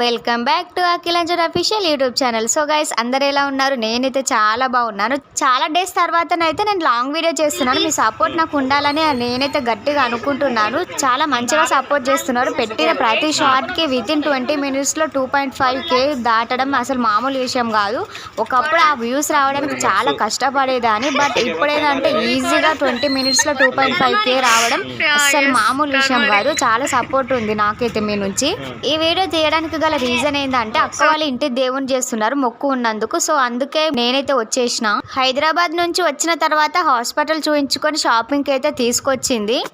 Welcome back to Akhilanjan official YouTube channel so guys అందరు ఎలా ఉన్నారు? నేనైతే చాలా బాగున్నాను. చాలా డేస్ తర్వాతనైతే నేను లాంగ్ వీడియో చేస్తున్నాను. మీ సపోర్ట్ నాకు ఉండాలని నేనైతే గట్టిగా అనుకుంటున్నాను. చాలా మంచిగా సపోర్ట్ చేస్తున్నారు. పెట్టిన ప్రతి షార్ట్కి విత్ ఇన్ ట్వంటీ మినిట్స్లో టూ పాయింట్ ఫైవ్ కే దాటడం అసలు మామూలు విషయం కాదు. ఒకప్పుడు ఆ వ్యూస్ రావడానికి చాలా కష్టపడేదాన్ని. బట్ ఇప్పుడేంటంటే ఈజీగా ట్వంటీ మినిట్స్లో టూ పాయింట్ ఫైవ్ కే రావడం అసలు మామూలు విషయం కాదు. చాలా సపోర్ట్ ఉంది నాకైతే మీ నుంచి. ఈ వీడియో తీయడానికి గల రీజన్ ఏంటంటే అక్క వాళ్ళ ఇంటి దేవుని చేస్తున్నారు మొక్కు ఉన్నందుకు. సో అందుకే నేనైతే వచ్చేసిన. హైదరాబాద్ నుంచి వచ్చిన తర్వాత హాస్పిటల్ చూపించుకొని షాపింగ్కి అయితే తీసుకొచ్చింది.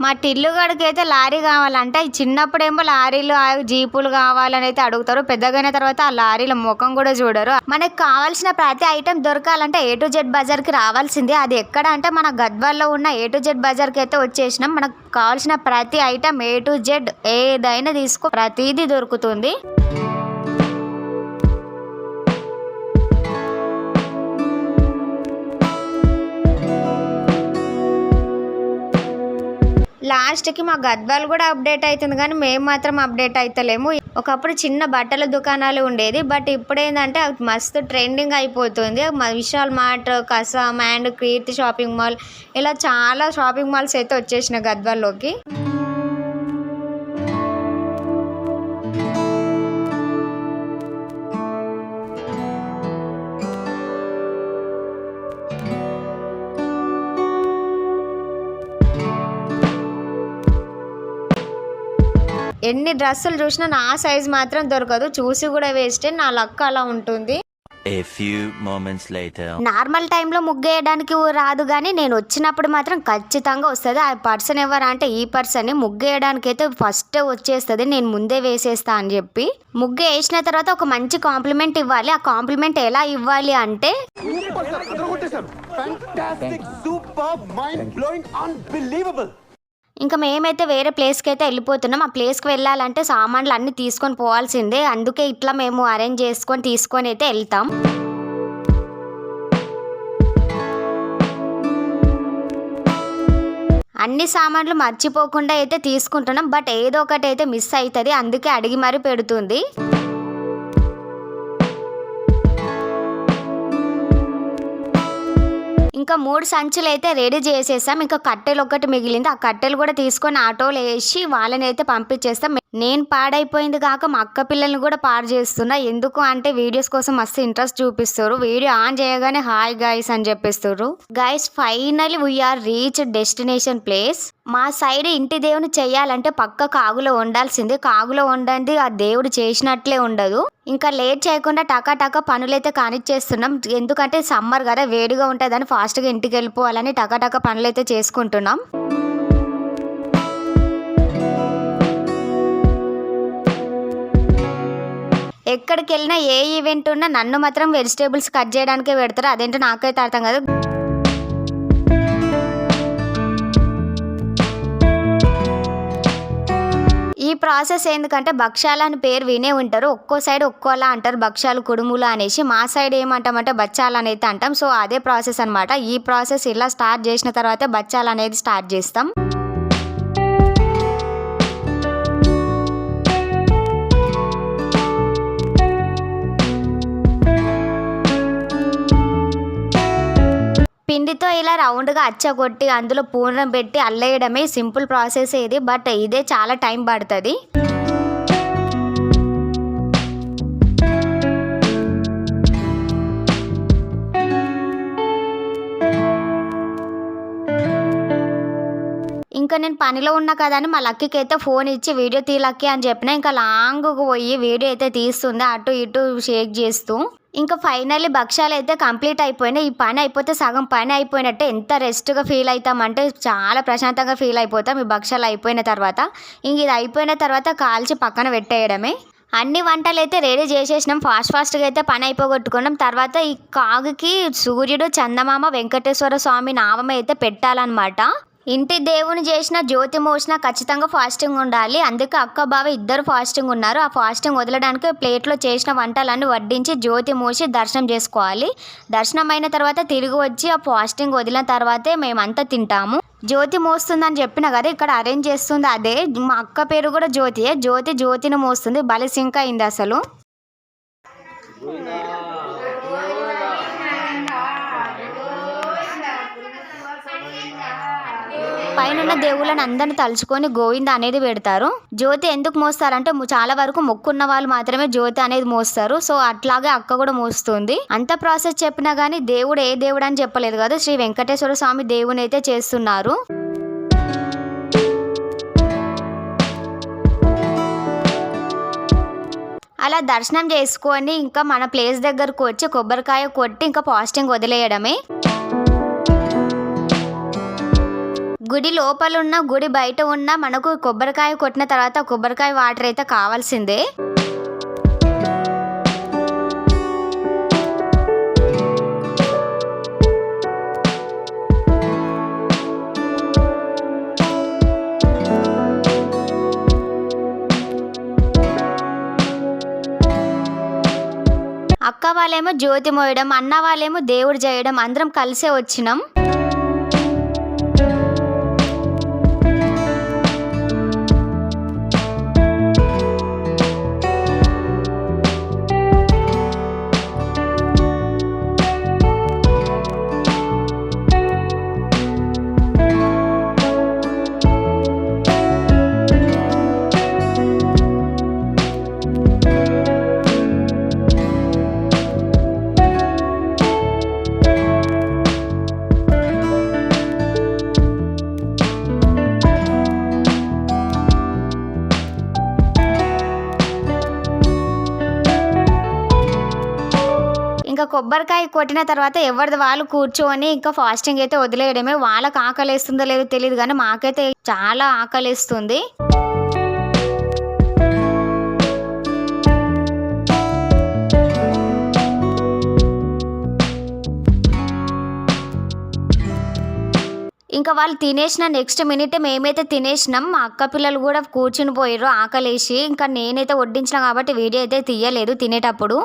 మా టిల్లుగడికి అయితే లారీ కావాలంటే. చిన్నప్పుడేమో లారీలు ఆ జీపులు కావాలని అయితే అడుగుతారు. పెద్దగైన తర్వాత ఆ లారీల ముఖం కూడా చూడరు. మనకు కావాల్సిన ప్రతి ఐటెం దొరకాలంటే ఏ టు జెడ్ బజార్కి రావాల్సిందే. అది ఎక్కడ అంటే మన గద్వాల్లో ఉన్న ఏ టు జెడ్ బజార్కి అయితే వచ్చేసినాం. మనకు కావాల్సిన ప్రతి ఐటెం ఏ టు జెడ్ ఏదైనా తీసుకో ప్రతిదీ దొరుకుతుంది. లాస్ట్కి మా గద్వాలు కూడా అప్డేట్ అవుతుంది కానీ మేము మాత్రం అప్డేట్ అవుతలేము ఒకప్పుడు చిన్న బట్టల దుకాణాలు ఉండేది. బట్ ఇప్పుడు ఏంటంటే మస్తు ట్రెండింగ్ అయిపోతుంది. విశాల్ మార్ట్ కసామ్ అండ్ కీర్తి షాపింగ్ మాల్ ఇలా చాలా షాపింగ్ మాల్స్ అయితే వచ్చేసినాయి గద్వాల్లోకి. ఎన్ని డ్రెస్సులు చూసినా నా సైజ్ మాత్రం దొరకదు. చూసి కూడా వేస్తే నా లక్ అలా ఉంటుంది. A few moments later. Normal టైంలో ముగ్గేయడానికి రాదు కానీ నేను వచ్చినప్పుడు మాత్రం ఖచ్చితంగా వస్తుంది. ఆ పర్సన్ ఎవరు అంటే ఈ పర్సన్ ముగ్గేయడానికి అయితే ఫస్ట్ వచ్చేస్తుంది. నేను ముందే వేసేస్తా అని చెప్పి. ముగ్గు వేసిన తర్వాత ఒక మంచి కాంప్లిమెంట్ ఇవ్వాలి. ఆ కాంప్లిమెంట్ ఎలా ఇవ్వాలి అంటే. ఇంకా మేమైతే వేరే ప్లేస్కి అయితే వెళ్ళిపోతున్నాం. ఆ ప్లేస్కి వెళ్ళాలంటే సామాన్లు అన్నీ తీసుకొని పోవాల్సిందే. అందుకే ఇట్లా మేము అరేంజ్ చేసుకొని తీసుకొని అయితే వెళ్తాం. అన్ని సామాన్లు మర్చిపోకుండా అయితే తీసుకుంటున్నాం. బట్ ఏదో ఒకటి అయితే మిస్ అవుతుంది. అందుకే అడిగి మరీ పెడుతుంది. ఇంకా మూడు సంచులు అయితే రెడీ చేసేసాం. ఇంకా కట్టెలు ఒకటి మిగిలింది. ఆ కట్టెలు కూడా తీసుకొని ఆటోలో వేసి వాళ్ళని అయితే పంపించేస్తాం. నేను పాడైపోయింది కాక మా అక్క పిల్లల్ని కూడా పాడు చేస్తున్నా. ఎందుకు అంటే వీడియోస్ కోసం మస్తు ఇంట్రెస్ట్ చూపిస్తారు వీడియో ఆన్ చేయగానే హాయ్ గైస్ అని చెప్పిస్తారు guys finally we are reach destination place మా సైడ్ ఇంటి దేవుని చెయ్యాలంటే పక్క కాగులో ఉండాల్సింది కాగులో వండండి ఆ దేవుడు చేసినట్లే ఉండదు. ఇంకా లేట్ చేయకుండా టకా టకా పనులైతే కానిచ్చేస్తున్నాం. ఎందుకంటే సమ్మర్ కదా వేడిగా ఉంటుందని ఫాస్ట్గా ఇంటికి వెళ్ళిపోవాలని టకా టకా పనులైతే చేసుకుంటున్నాం. ఎక్కడికి వెళ్ళినా ఏ ఈవెంట్ ఉన్నా నన్ను మాత్రం వెజిటేబుల్స్ కట్ చేయడానికే పెడతారు. అదేంటో నాకైతే అర్థం కాదు. ఈ ప్రాసెస్ ఎందుకంటే భక్ష్యాలు అని పేరు వినే ఉంటారు. ఒక్కో సైడ్ ఒక్కోలా అంటారు. భక్ష్యాలు కుడుములు అనేసి మా సైడ్ ఏమంటామంటే బచ్చాలు అనేది అంటాం. సో అదే ప్రాసెస్ అనమాట ఈ ప్రాసెస్ ఇలా స్టార్ట్ చేసిన తర్వాతే బచ్చాలు అనేది స్టార్ట్ చేస్తాం. పిండితో ఇలా రౌండ్గా అచ్చగొట్టి అందులో పూర్ణం పెట్టి అల్లేయడమే సింపుల్ ప్రాసెస్ ఇది బట్ ఇదే చాలా టైం పడుతుంది. ఇంకా నేను పనిలో ఉన్నా కదా అని మా లక్కీకి అయితే ఫోన్ ఇచ్చి వీడియో తీ లక్కీ అని చెప్పిన ఇంకా లాంగ్ పోయి వీడియో అయితే తీస్తుంది అటు ఇటు షేక్ చేస్తూ. ఇంకా ఫైనల్లీ భక్ష్యాలు అయితే కంప్లీట్ అయిపోయినాయి. ఈ పని అయిపోతే సగం పని అయిపోయినట్టే ఎంత రెస్ట్గా ఫీల్ అవుతామంటే చాలా ప్రశాంతంగా ఫీల్ అయిపోతాం. ఈ భక్ష్యాలు అయిపోయిన తర్వాత ఇంక ఇది అయిపోయిన తర్వాత కాల్చి పక్కన పెట్టేయడమే. అన్ని వంటలు అయితే రెడీ చేసేసినాం. ఫాస్ట్ ఫాస్ట్గా అయితే పని అయిపోగొట్టుకున్నాం. తర్వాత ఈ కాగుకి సూర్యుడు చందమామ వెంకటేశ్వర స్వామి నామం అయితే పెట్టాలన్నమాట. ఇంటి దేవుని చేసిన జ్యోతి మోసిన ఖచ్చితంగా ఫాస్టింగ్ ఉండాలి. అందుకే అక్క బావ ఇద్దరు ఫాస్టింగ్ ఉన్నారు. ఆ ఫాస్టింగ్ వదలడానికి ప్లేట్లో చేసిన వంటలన్నీ వడ్డించి జ్యోతి మూసి దర్శనం చేసుకోవాలి. దర్శనం అయిన తర్వాత తిరిగి వచ్చి ఆ ఫాస్టింగ్ వదిలిన తర్వాతే మేమంతా తింటాము. జ్యోతి మోస్తుందని చెప్పిన కదా ఇక్కడ అరేంజ్ చేస్తుంది అదే. మా అక్క పేరు కూడా జ్యోతియే. జ్యోతి జ్యోతిని మోస్తుంది. భలే సింక్ అయింది అసలు. పైన దేవుళ్ళని అందరిని తలుచుకొని గోవింద అనేది పెడతారు. జ్యోతి ఎందుకు మోస్తారంటే చాలా వరకు మొక్కున్న వాళ్ళు మాత్రమే జ్యోతి అనేది మోస్తారు. సో అట్లాగే అక్క కూడా మోస్తుంది. అంత ప్రాసెస్ చెప్పినా గానీ దేవుడు ఏ దేవుడు అని చెప్పలేదు కదా. శ్రీ వెంకటేశ్వర స్వామి దేవుని అయితే చేస్తున్నారు. అలా దర్శనం చేసుకొని ఇంకా మన ప్లేస్ దగ్గరకు వచ్చి కొబ్బరికాయ కొట్టి ఇంకా పాస్టింగ్ వదిలేయడమే. గుడి లోపలున్న గుడి బయట ఉన్న మనకు కొబ్బరికాయ కొట్టిన తర్వాత కొబ్బరికాయ వాటర్ అయితే కావాల్సిందే. అక్క వాళ్ళేమో జ్యోతి మోయడం అన్న వాళ్ళేమో దేవుడు చేయడం అందరం కలిసే వచ్చినాం. ఇంకా కొబ్బరికాయ కొట్టిన తర్వాత ఎవరిది వాళ్ళు కూర్చొని ఇంకా ఫాస్టింగ్ అయితే వదిలేయడమే. వాళ్ళకి ఆకలేస్తుందో లేదో తెలియదు కానీ మాకైతే చాలా ఆకలేస్తుంది. ఇంకా వాళ్ళు తినేసిన నెక్స్ట్ మినిట్ మేమైతే తినేసినాం. మా అక్క పిల్లలు కూడా కూర్చుని పోయారు ఆకలేసి. ఇంకా నేనైతే వడ్డించిన కాబట్టి వీడియో అయితే తీయలేదు తినేటప్పుడు.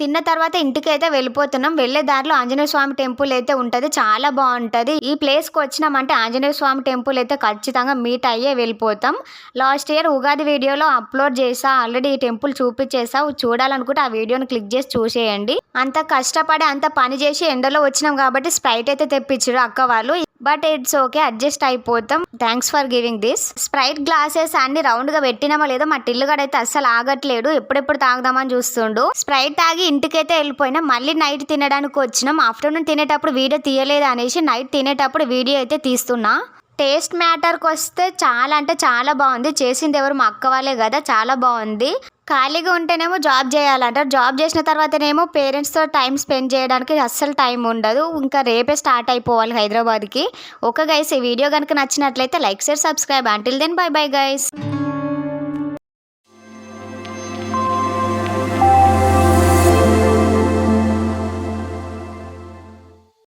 తిన్న తర్వాత ఇంటికి అయితే వెళ్ళిపోతున్నాం. వెళ్ళే దారిలో ఆంజనేయ స్వామి టెంపుల్ అయితే ఉంటుంది. చాలా బాగుంటుంది. ఈ ప్లేస్కి వచ్చినామంటే ఆంజనేయ స్వామి టెంపుల్ అయితే ఖచ్చితంగా మీట్ అయ్యే వెళ్ళిపోతాం. లాస్ట్ ఇయర్ ఉగాది వీడియోలో అప్లోడ్ చేసా. ఆల్రెడీ ఈ టెంపుల్ చూపించేసా. చూడాలనుకుంటే ఆ వీడియోని క్లిక్ చేసి చూసేయండి. అంత కష్టపడి అంత పని చేసి ఎండలో వచ్చినాం కాబట్టి స్ప్రైట్ అయితే తెప్పించారు అక్క వాళ్ళు. బట్ ఇట్స్ ఓకే అడ్జస్ట్ అయిపోతాం. Thanks for giving this Sprite glasses అన్ని రౌండ్గా పెట్టినామో లేదో మా టిల్లుగాడైతే అయితే అస్సలు ఆగట్లేడు ఎప్పుడెప్పుడు తాగుదామని చూస్తుండు. స్ప్రైట్ తాగి ఇంటికైతే వెళ్ళిపోయినా మళ్ళీ నైట్ తినడానికి వచ్చినాం. ఆఫ్టర్నూన్ తినేటప్పుడు వీడియో తీయలేదు అనేసి నైట్ తినేటప్పుడు వీడియో అయితే తీస్తున్నా. టేస్ట్ మ్యాటర్కి వస్తే చాలా అంటే చాలా బాగుంది. చేసింది ఎవరు మా అక్క వాళ్ళే కదా చాలా బాగుంది. ఖాళీగా ఉంటేనేమో జాబ్ చేయాలంటారు జాబ్ చేసిన తర్వాతనేమో పేరెంట్స్తో టైం స్పెండ్ చేయడానికి అస్సలు టైం ఉండదు. ఇంకా రేపే స్టార్ట్ అయిపోవాలి హైదరాబాద్కి. ఓకే గైస్ ఈ వీడియో కనుక నచ్చినట్లయితే like share subscribe. Until then bye bye guys